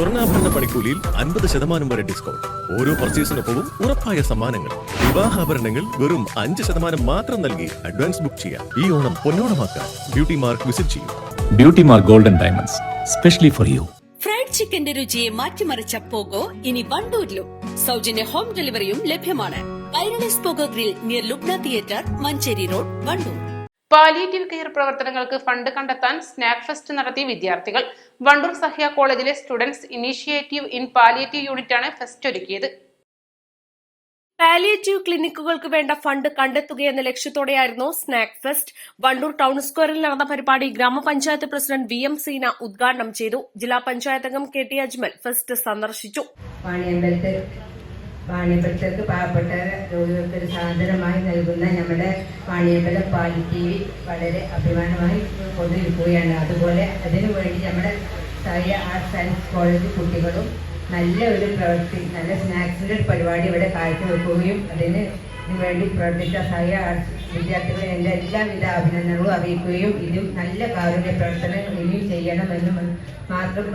സ്വർണാഭരണ പണിക്കൂലിയിൽ അൻപത് ശതമാനം വരെ ഡിസ്കൗണ്ട്. ഓരോ പർച്ചേസിനൊപ്പവും ഉറപ്പായ സമ്മാനങ്ങൾ. വിവാഹാഭരണങ്ങൾ വെറും അഞ്ച് ശതമാനം മാത്രം നൽകി അഡ്വാൻസ് ബുക്ക് ചെയ്യാം. ഈ ഓണം പൊന്നോണമാക്കാൻ ബ്യൂട്ടി മാർക്ക് വിസിറ്റ് ചെയ്യും. Beauty mark golden diamonds specially for you fried ചിക്കന്റെ രുചിയെ മാറ്റിമറിച്ച പോകോ ഇനി വണ്ടൂരിലും. സൗജന്യ ഹോം ഡെലിവറിയും ലഭ്യമാണ്. ഐറണിസ് പോകോ grill near Lubna theatre Manjeri road Wandoor. Palliative care പ്രവർത്തനങ്ങൾക്ക് ഫണ്ട് കണ്ടെത്താൻ സ്നാക്ക് ഫെസ്റ്റ് നടത്തിയ വിദ്യാർത്ഥികൾ. വണ്ടൂർ സഹ്യ കോളേജിലെ സ്റ്റുഡൻസ് ഇനീഷ്യേറ്റീവ് ഇൻ പാലിയേറ്റീവ് യൂണിറ്റാണ് ഫെസ്റ്റ് ഒരുക്കിയത്. പാലിയേറ്റീവ് ക്ലിനിക്കുകൾക്ക് വേണ്ട ഫണ്ട് കണ്ടെത്തുകയെന്ന ലക്ഷ്യത്തോടെയായിരുന്നു സ്നാക്ക് ഫെസ്റ്റ്. വണ്ടൂർ ടൗൺ സ്ക്വയറിൽ നടന്ന പരിപാടി ഗ്രാമപഞ്ചായത്ത് പ്രസിഡന്റ് വി എം സീന ഉദ്ഘാടനം ചെയ്തു. ജില്ലാ പഞ്ചായത്ത് അംഗം കെ ടി അജ്മൽ ഫെസ്റ്റ് സന്ദർശിച്ചു. വാണിയമ്പലത്തേക്ക് പാവപ്പെട്ട രോഗികൾക്ക് ഒരു സാധനമായി നൽകുന്ന നമ്മുടെ വാണിയമ്പലം വി വളരെ അഭിമാനമായി കൊണ്ടിരിക്കുകയാണ്. അതുപോലെ അതിനു വേണ്ടി നമ്മുടെ സായ ആർട്സ് സയൻസ് കോളേജ് കുട്ടികളും നല്ല ഒരു പ്രവൃത്തി നല്ല സ്നാക്സിന്റെ ഒരു പരിപാടി ഇവിടെ കാഴ്ചവെക്കുകയും അതിന് വേണ്ടി പ്രവർത്തിച്ച സായ ആർട്സ് വിദ്യാർത്ഥികളെ എന്റെ എല്ലാവിധ അഭിനന്ദനങ്ങളും അറിയിക്കുകയും ഇതും നല്ല കാരുണ്യ പ്രവർത്തനങ്ങൾ ഇനിയും ചെയ്യണമെന്നും മാത്രം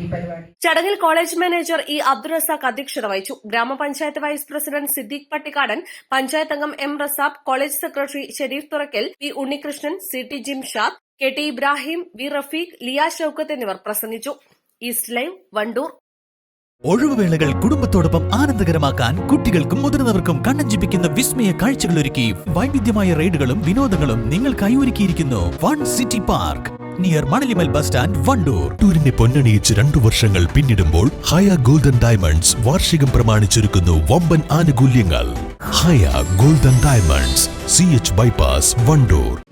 ഈ പരിപാടി ചടങ്ങിൽ college manager E Abdul Razak അധ്യക്ഷത വഹിച്ചു. ഗ്രാമപഞ്ചായത്ത് വൈസ് പ്രസിഡന്റ് സിദ്ദീഖ് പട്ടിക്കാടൻ പഞ്ചായത്ത് അംഗം M Rasab college secretary Sharif Thurakkal P Unnikrishnan C T Jimshad K T Ibrahim V Rafeeq Liya Shoukath എന്നിവർ പ്രസംഗിച്ചു. East live Wandoor. ഒഴിവുവേളകൾ കുടുംബത്തോടൊപ്പം ആനന്ദകരമാക്കാൻ കുട്ടികൾക്കും മുതിർന്നവർക്കും കണ്ണഞ്ചിപ്പിക്കുന്ന വിസ്മയ കാഴ്ചകൾ ഒരുക്കി വൈവിധ്യമായ റൈഡുകളും വിനോദങ്ങളും നിങ്ങൾക്കായി ഒരുക്കിയിരിക്കുന്നു one city park. Near Manalimal bus stand Wandoor. ടൂറിനെ പൊന്നണിയിച്ച് രണ്ടു വർഷങ്ങൾ പിന്നിടുമ്പോൾ ഹയ ഗോൾഡൻ ഡയമണ്ട്സ് വാർഷികം പ്രമാണിച്ചൊരുക്കുന്നു വമ്പൻ ആനുകൂല്യങ്ങൾ. Haya golden diamonds C H Wandoor.